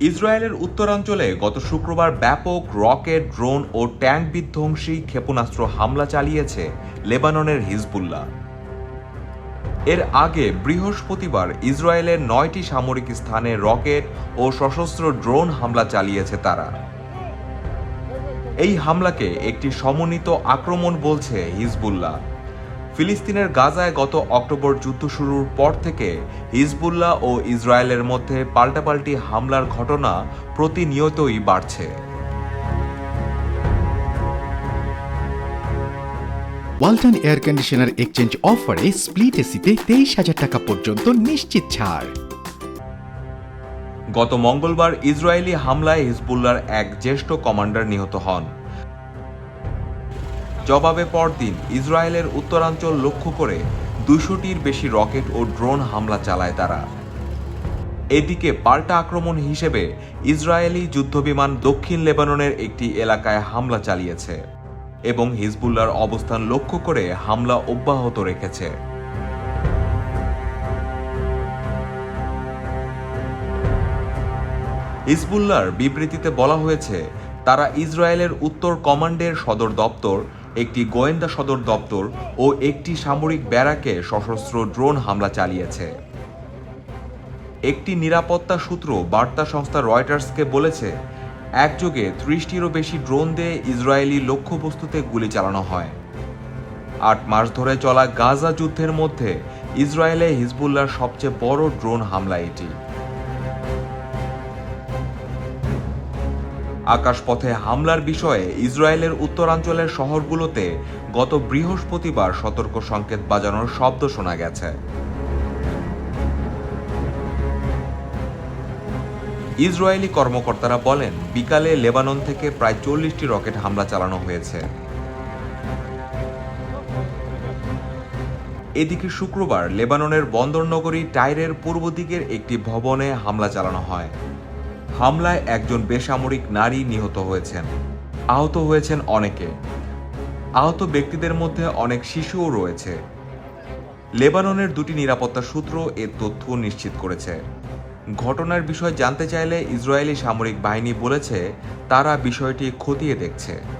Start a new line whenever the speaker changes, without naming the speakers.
ইসরায়েলের উত্তরাঞ্চলে গত শুক্রবার ব্যাপক রকেট, ড্রোন ও ট্যাঙ্ক বিধ্বংসী ক্ষেপণাস্ত্র হামলা চালিয়েছে লেবাননের হিজবুল্লাহ। এর আগে বৃহস্পতিবার ইসরায়েলের নয়টি সামরিক স্থানে রকেট ও সশস্ত্র ড্রোন হামলা চালিয়েছে তারা। এই হামলাকে একটি সমন্বিত আক্রমণ বলছে হিজবুল্লাহ। ফিলিস্তিনের গাজায় গত অক্টোবর যুদ্ধ শুরুর পর থেকে হিজবুল্লাহ ও ইসরায়েলের মধ্যে পাল্টাপাল্টি হামলার ঘটনা প্রতিনিয়তই বাড়ছে।
ওয়ালটন এয়ার কন্ডিশনার এক্সচেঞ্জ অফারে স্প্লিট এসিতে তেইশ হাজার টাকা পর্যন্ত নিশ্চিত ছাড়।
গত মঙ্গলবার ইসরায়েলি হামলায় হিজবুল্লাহর এক জ্যেষ্ঠ কমান্ডার নিহত হন। জবাবে পরদিন ইসরায়েলের উত্তরাঞ্চল লক্ষ্য করে দুশোটির বেশি রকেট ও ড্রোন হামলা চালায় তারা। এদিকে পাল্টা আক্রমণ হিসেবে ইসরায়েলি যুদ্ধবিমান দক্ষিণ লেবাননের একটি এলাকায় হামলা চালিয়েছে এবং হিজবুল্লাহর অবস্থান লক্ষ্য করে হামলা অব্যাহত রেখেছে। হিজবুল্লাহর বিবৃতিতে বলা হয়েছে, তারা ইসরায়েলের উত্তর কমান্ডের সদর দপ্তর একটি গোয়েন্দা সদর দপ্তর ও একটি সামরিক ব্যারাকে সশস্ত্র ড্রোন হামলা চালিয়েছে। একটি নিরাপত্তা সূত্র বার্তা সংস্থা রয়টার্সকে বলেছে, একযোগে ত্রিশটিরও বেশি ড্রোন দিয়ে ইসরায়েলি লক্ষ্যবস্তুতে গুলি চালানো হয়। আট মাস ধরে চলা গাজা যুদ্ধের মধ্যে ইসরায়েলে হিজবুল্লাহর সবচেয়ে বড় ড্রোন হামলা এটি। আকাশপথে হামলার বিষয়ে ইসরায়েলের উত্তরাঞ্চলের শহরগুলোতে গত বৃহস্পতিবার সতর্ক সংকেত বাজানোর শব্দ শোনা গেছে। ইসরায়েলি কর্মকর্তারা বলেন, বিকালে লেবানন থেকে প্রায় চল্লিশটি রকেট হামলা চালানো হয়েছে। এদিকে শুক্রবার লেবাননের বন্দরনগরী টাইরের পূর্ব দিকের একটি ভবনে হামলা চালানো হয়। হামলায় একজন বেসামরিক নারী নিহত হয়েছেন। আহত হয়েছেন অনেকে। আহত ব্যক্তিদের মধ্যে অনেক শিশুও রয়েছে। লেবাননের দুটি নিরাপত্তা সূত্র এ তথ্য নিশ্চিত করেছে। ঘটনার বিষয় জানতে চাইলে ইসরায়েলি সামরিক বাহিনী বলেছে, তারা বিষয়টি খতিয়ে দেখছে।